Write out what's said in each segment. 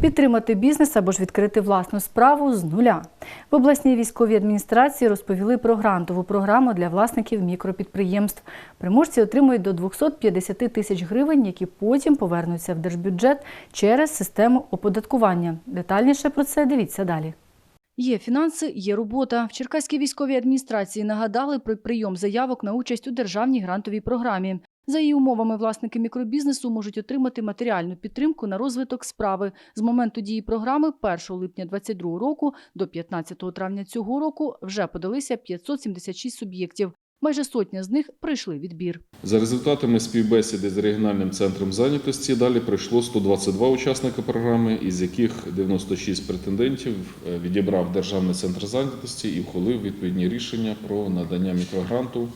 Підтримати бізнес або ж відкрити власну справу з нуля. В обласній військовій адміністрації розповіли про грантову програму для власників мікропідприємств. Приморці отримують до 250 тисяч гривень, які потім повернуться в держбюджет через систему оподаткування. Детальніше про це дивіться далі. Є фінанси, є робота. В Черкаській військовій адміністрації нагадали про прийом заявок на участь у державній грантовій програмі. За її умовами, власники мікробізнесу можуть отримати матеріальну підтримку на розвиток справи з моменту дії програми 1 липня 2022 року до 15 травня цього року вже подалися 576 суб'єктів. Майже сотня з них пройшли відбір. За результатами співбесіди з регіональним центром зайнятості далі пройшло 122 учасника програми, із яких 96 претендентів е, відібрав Державний центр зайнятості і ухвалив відповідні рішення про надання мікрогранту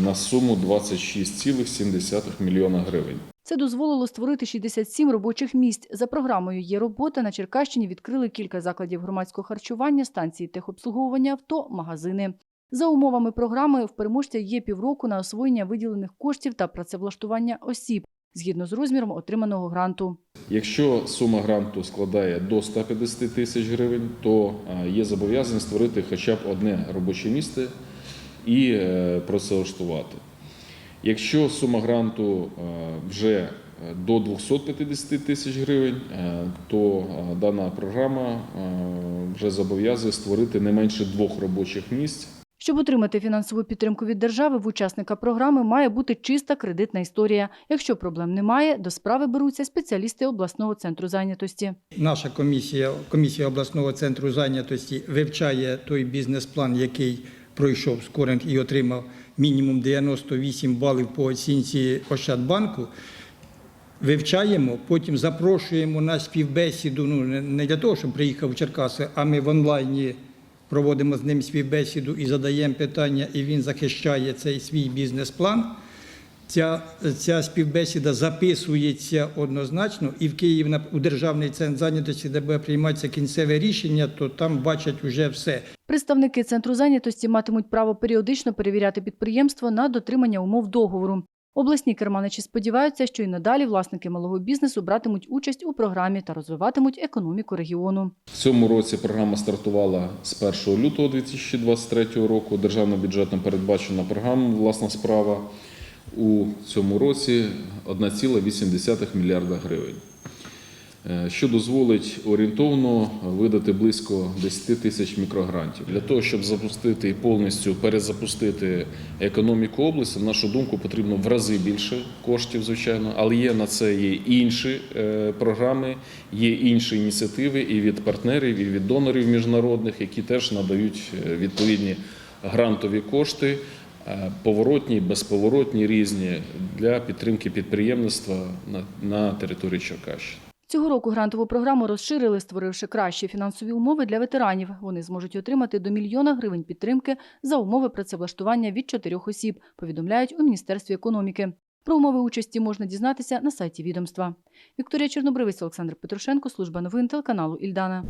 на суму 26,7 мільйона гривень. Це дозволило створити 67 робочих місць. За програмою є робота. На Черкащині відкрили кілька закладів громадського харчування, станції техобслуговування авто, магазини. За умовами програми в переможця є півроку на освоєння виділених коштів та працевлаштування осіб згідно з розміром отриманого гранту. Якщо сума гранту складає до 150 тисяч гривень, то е, є зобов'язані створити хоча б одне робоче місце і е, працевлаштувати. Якщо сума гранту е, вже е, до 250 тисяч гривень, то дана програма вже зобов'язує створити не менше двох робочих місць Щоб отримати фінансову підтримку від держави, в учасника програми має бути чиста кредитна історія. Якщо проблем немає, до справи беруться спеціалісти обласного центру зайнятості. Наша комісія, комісія обласного центру зайнятості вивчає той бізнес-план, який пройшов скоринг і отримав мінімум 98 балів по оцінці Ощадбанку. Вивчаємо, потім запрошуємо на співбесіду. Ну не- для того, щоб приїхав в Черкаси, а ми в онлайні проводимо з ним співбесіду і задаємо питання, і він захищає цей свій бізнес-план. Ця, ця співбесіда записується однозначно, і в Києві на- у Державний центр зайнятості, де буде прийматися кінцеве рішення, то там бачать уже все. Представники центру зайнятості матимуть право періодично перевіряти підприємство на дотримання умов договору. Обласні керманичі сподіваються, що і надалі власники малого бізнесу братимуть участь у програмі та розвиватимуть економіку регіону. В цьому році програма стартувала з 1 лютого 2023 року. Державним бюджетом передбачена програма Власна справа у цьому році 1,8 мільярда гривень, Е, що дозволить орієнтовно видати близько 10 тисяч мікрогрантів. Для того, щоб запустити і повністю перезапустити економіку області, на нашу думку, потрібно в рази більше коштів, звичайно, але є на це є інші е, програми, є інші ініціативи і від партнерів, і від донорів міжнародних, які теж надають е, відповідні грантові кошти. Е, Поворотні, безповоротні, різні для підтримки підприємництва на, території Черкащини. Цього року грантову програму розширили, створивши кращі фінансові умови для ветеранів. Вони зможуть отримати до мільйона гривень підтримки за умови працевлаштування від чотирьох осіб, повідомляють у Міністерстві економіки. Про умови участі можна дізнатися на сайті відомства. Вікторія Чорнобривець, Олександр Петрушенко, служба новин телеканалу Ільдана.